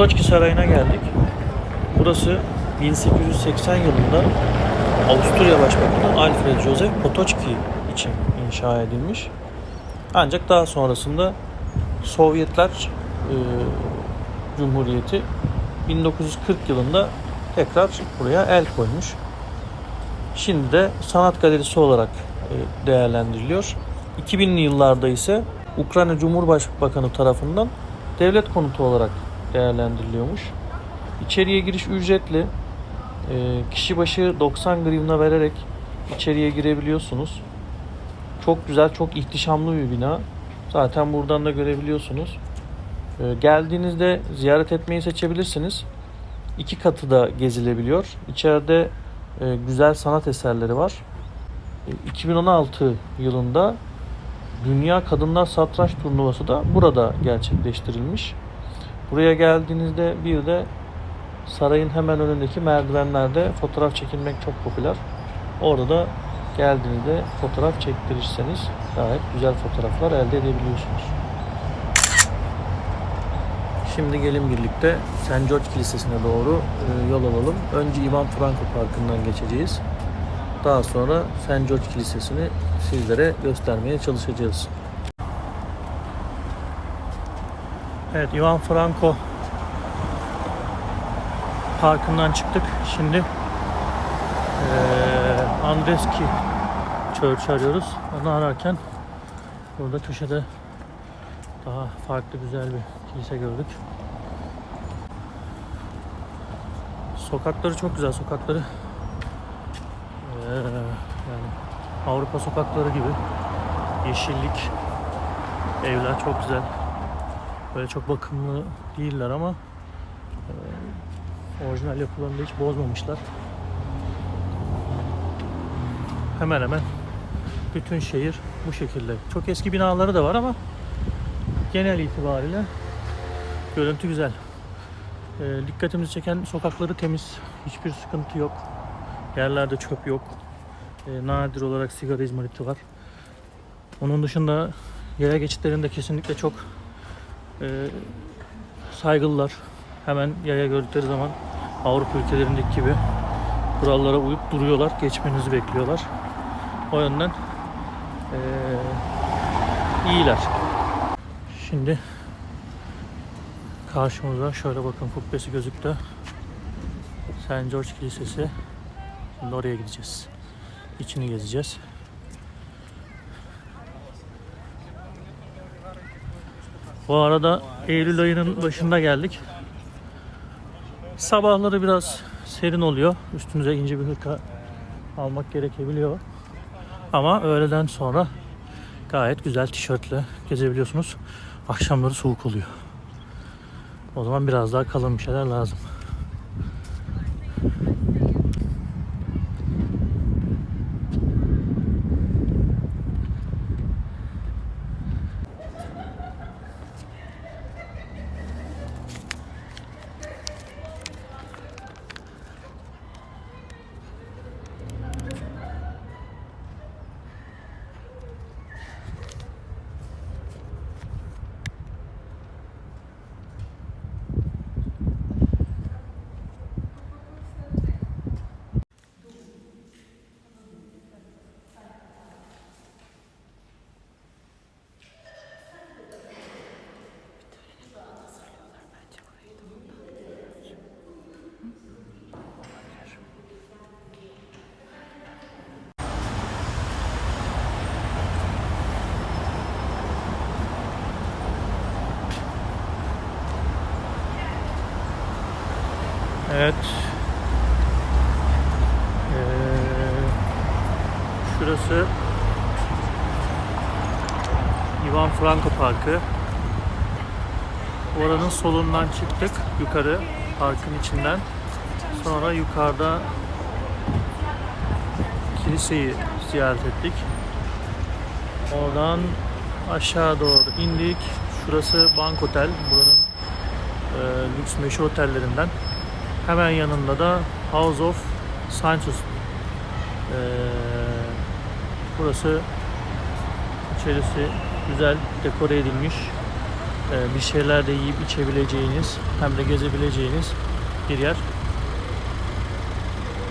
Potoçki Sarayı'na geldik. Burası 1880 yılında Avusturya Başbakanı Alfred Joseph Potoçki için inşa edilmiş. Ancak daha sonrasında Sovyetler e, Cumhuriyeti 1940 yılında tekrar buraya el koymuş. Şimdi de sanat galerisi olarak e, değerlendiriliyor. 2000'li yıllarda ise Ukrayna Cumhurbaşkanı tarafından devlet konutu olarak değerlendiriliyormuş. İçeriye giriş ücretli. E, Kişi başı 90 grivna vererek içeriye girebiliyorsunuz. Çok güzel, çok ihtişamlı bir bina. Zaten buradan da görebiliyorsunuz. E, Geldiğinizde ziyaret etmeyi seçebilirsiniz. İki katı da gezilebiliyor. İçeride e, güzel sanat eserleri var. E, 2016 yılında Dünya Kadınlar Satranç Turnuvası da burada gerçekleştirilmiş. Buraya geldiğinizde bir de sarayın hemen önündeki merdivenlerde fotoğraf çekilmek çok popüler. Orada da geldiğinizde fotoğraf çektirirseniz gayet güzel fotoğraflar elde edebiliyorsunuz. Şimdi gelin birlikte St. George Kilisesi'ne doğru e, yol alalım. Önce Ivan Franko Parkı'ndan geçeceğiz. Daha sonra St. George Kilisesi'ni sizlere göstermeye çalışacağız. Evet, Ivan Franko Parkı'ndan çıktık. Şimdi eee Andreski Church arıyoruz. Onu ararken burada köşede daha farklı güzel bir kilise gördük. Sokakları çok güzel sokakları. Eee, yani Avrupa sokakları gibi. Yeşillik, evler çok güzel. Böyle çok bakımlı değiller ama eee, orijinal yapılarını hiç bozmamışlar. Hemen hemen bütün şehir bu şekilde. Çok eski binaları da var ama genel itibariyle görüntü güzel. Ee, dikkatimizi çeken sokakları temiz. Hiçbir sıkıntı yok. Yerlerde çöp yok. Ee, nadir olarak sigara izmariti var. Onun dışında yaya geçitlerinde kesinlikle çok e, saygılılar. Hemen yaya gördükleri zaman Avrupa ülkelerindeki gibi kurallara uyup duruyorlar. Geçmenizi bekliyorlar. O yönden e, iyiler. Şimdi karşımıza şöyle bakın kubbesi gözüktü. St. George Kilisesi. Şimdi oraya gideceğiz. İçini gezeceğiz. Bu arada Eylül ayının başında geldik. Sabahları biraz serin oluyor. Üstünüze ince bir hırka almak gerekebiliyor. Ama öğleden sonra gayet güzel tişörtle gezebiliyorsunuz. Akşamları soğuk oluyor. O zaman biraz daha kalın bir şeyler lazım. Evet. Ee, şurası Ivan Franko Parkı. Oranın solundan çıktık yukarı parkın içinden. Sonra yukarıda kiliseyi ziyaret ettik. Oradan aşağı doğru indik. Şurası Bank Otel. Buranın e, lüks meşhur otellerinden. Hemen yanında da House of Sciences. Ee, burası içerisi güzel dekore edilmiş. e, bir şeyler de yiyip içebileceğiniz hem de gezebileceğiniz bir yer.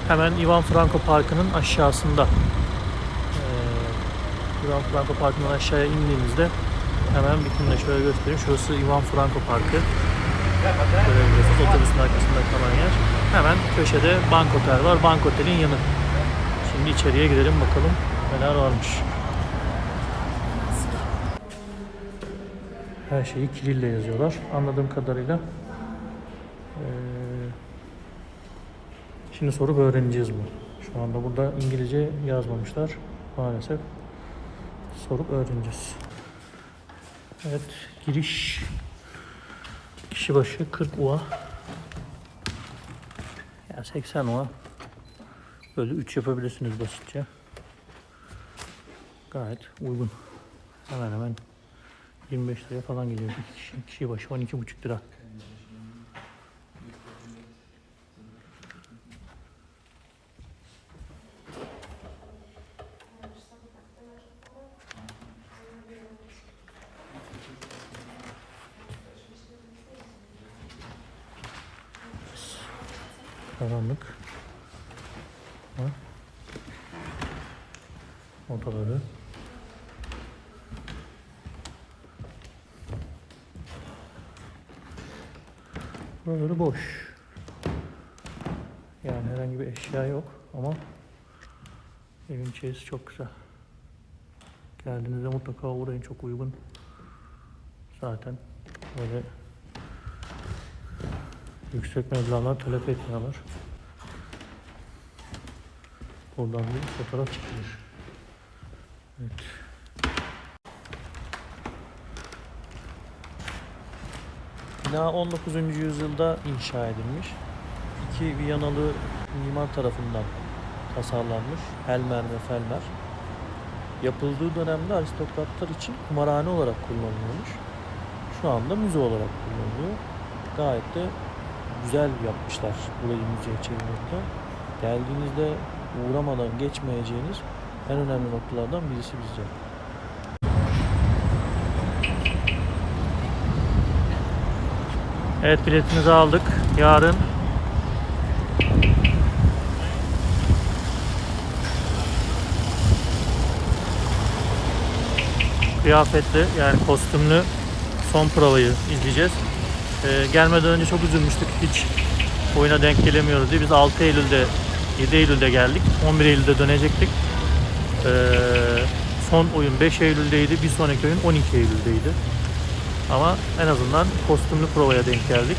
Hemen Ivan Franko Parkı'nın aşağısında. Ee, Ivan Franko Parkı'ndan aşağıya indiğimizde hemen bütünle şöyle göstereyim. Şurası Ivan Franko Parkı. Görebiliyorsunuz otobüsün arkasında kalan yer. Hemen köşede Bank Otel var. Bank Otel'in yanı. Şimdi içeriye gidelim bakalım neler varmış. Her şeyi kilille yazıyorlar. Anladığım kadarıyla. Ee, şimdi sorup öğreneceğiz bunu. Şu anda burada İngilizce yazmamışlar maalesef. Sorup öğreneceğiz. Evet, giriş kişi başı 40 UA. Ya 80 UA. Böyle 3 yapabilirsiniz basitçe. Gayet uygun. Hemen hemen 25 liraya falan geliyor. Bir kişi, kişi başı 12,5 lira. Karanlık. Ha? Buraları boş. Yani herhangi bir eşya yok ama evin içerisi çok güzel. Geldiğinizde mutlaka uğrayın çok uygun. Zaten böyle yüksek meblağlar talep etmiyorlar. Buradan bir fotoğraf çekilir. Evet. Bina 19. yüzyılda inşa edilmiş. İki Viyanalı mimar tarafından tasarlanmış. Helmer ve Felmer. Yapıldığı dönemde aristokratlar için kumarhane olarak kullanılıyormuş. Şu anda müze olarak kullanılıyor. Gayet de güzel yapmışlar burayı müzeye çevirmekte. Geldiğinizde uğramadan geçmeyeceğiniz en önemli noktalardan birisi bizce. Evet biletimizi aldık. Yarın kıyafetli yani kostümlü son provayı izleyeceğiz. Ee, gelmeden önce çok üzülmüştük. Hiç oyuna denk gelemiyoruz diye. Biz 6 Eylül'de 7 Eylül'de geldik. 11 Eylül'de dönecektik. Ee, son oyun 5 Eylül'deydi. Bir sonraki oyun 12 Eylül'deydi. Ama en azından kostümlü provaya denk geldik.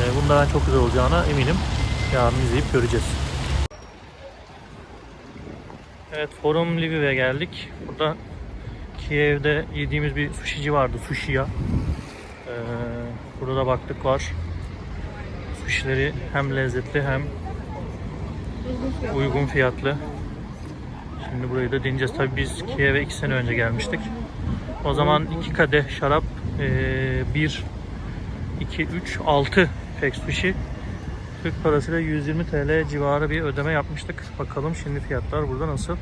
Ee, bunda ben çok güzel olacağına eminim. Yarın izleyip göreceğiz. Evet Forum Lviv'e geldik. Burada Kiev'de yediğimiz bir sushici vardı. Sushiya. Ee, burada da baktık var. Sushileri hem lezzetli hem uygun fiyatlı. Şimdi burayı da deneyeceğiz. Tabii biz Kiev'e 2 sene önce gelmiştik. O zaman 2 kadeh şarap, 1, 2, 3, 6 pek sushi. Türk parasıyla 120 TL civarı bir ödeme yapmıştık. Bakalım şimdi fiyatlar burada nasıl?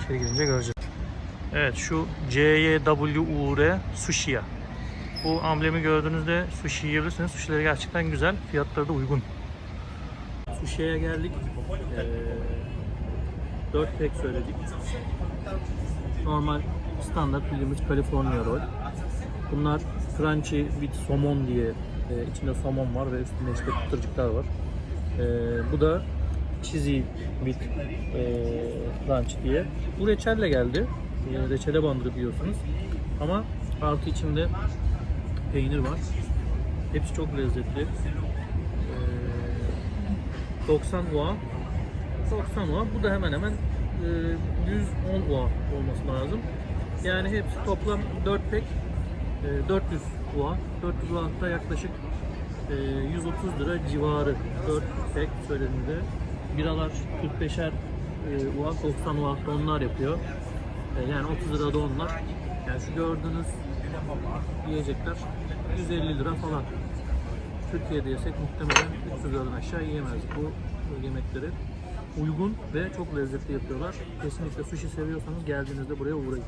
İçeri girince göreceğiz. Evet şu CYWUR Sushi'ya. Bu amblemi gördüğünüzde sushi yiyebilirsiniz. Sushi'leri gerçekten güzel. Fiyatları da uygun. Sushi'ye geldik. Ee, 4 pek söyledik. Normal standart bildiğimiz California roll. Bunlar crunchy with somon diye e, içinde somon var ve üstünde işte pıtırcıklar var. E, bu da cheesy with e, crunch diye. Bu reçelle geldi. E, reçele bandırıp yiyorsunuz. Ama artı içinde peynir var. Hepsi çok lezzetli. E, 90 UA 90 UA. Bu da hemen hemen e, 110 UA olması lazım. Yani hepsi toplam 4 pek e, 400 UA. 400 UA'da yaklaşık e, 130 lira civarı 4 pek söylediğimde. Biralar 45'er e, UA, 90 UA'da onlar yapıyor. E, yani 30 lira da onlar. Yani şu gördüğünüz yiyecekler 150 lira falan. Türkiye'de yesek muhtemelen 300 liradan aşağı yiyemezdik bu yemekleri. Uygun ve çok lezzetli yapıyorlar. Kesinlikle sushi seviyorsanız geldiğinizde buraya uğrayın.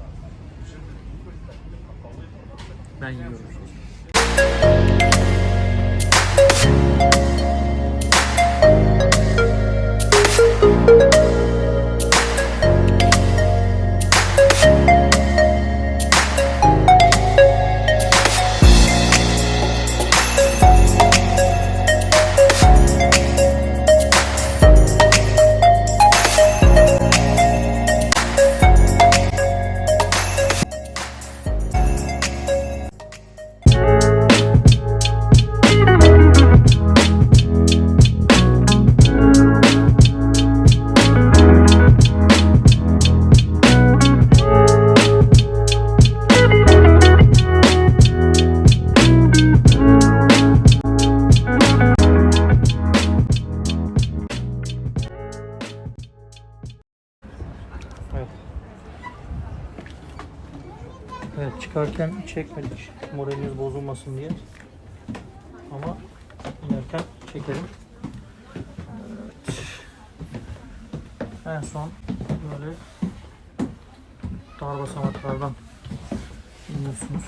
Ben yiyorum. Çıkarken çekmedik. Moraliniz bozulmasın diye. Ama inerken çekelim. Evet. En son böyle dar basamaklardan iniyorsunuz.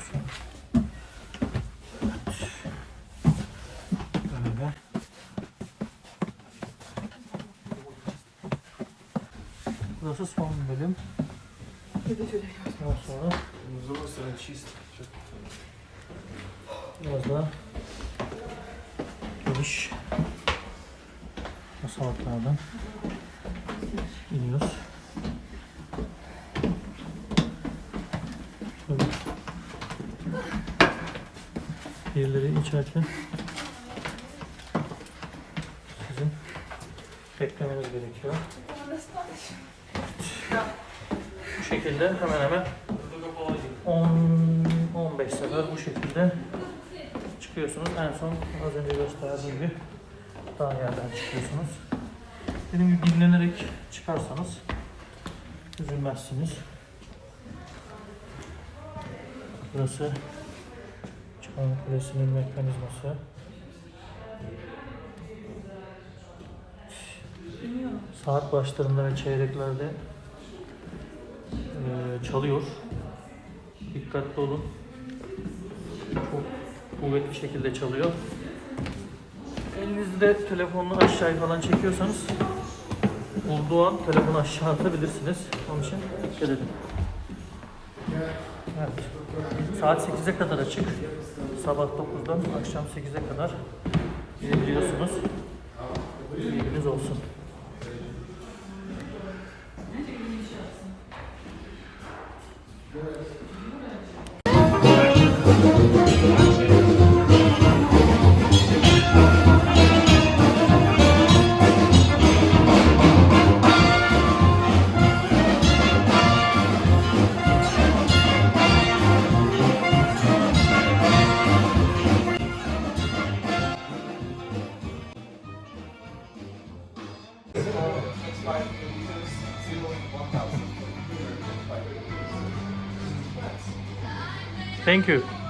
Burası son bölüm. Daha sonra biraz daha geniş basamaklardan iniyoruz. Şöyle birileri içerken sizin beklemeniz gerekiyor. Bu şekilde hemen hemen 10-15 sefer bu şekilde çıkıyorsunuz. En son az önce gösterdiğim gibi daha yerden çıkıyorsunuz. Dediğim gibi dinlenerek çıkarsanız üzülmezsiniz. Burası çıkan kulesinin mekanizması. Saat başlarında ve çeyreklerde eee, çalıyor. Dikkatli olun. Çok kuvvetli şekilde çalıyor. Elinizde telefonunu aşağıya falan çekiyorsanız olduğu an telefonu aşağı atabilirsiniz. Onun için dikkat edin. Evet. Saat 8'e kadar açık. Sabah 9'dan akşam 8'e kadar gidebiliyorsunuz. Bilginiz olsun. Thank you.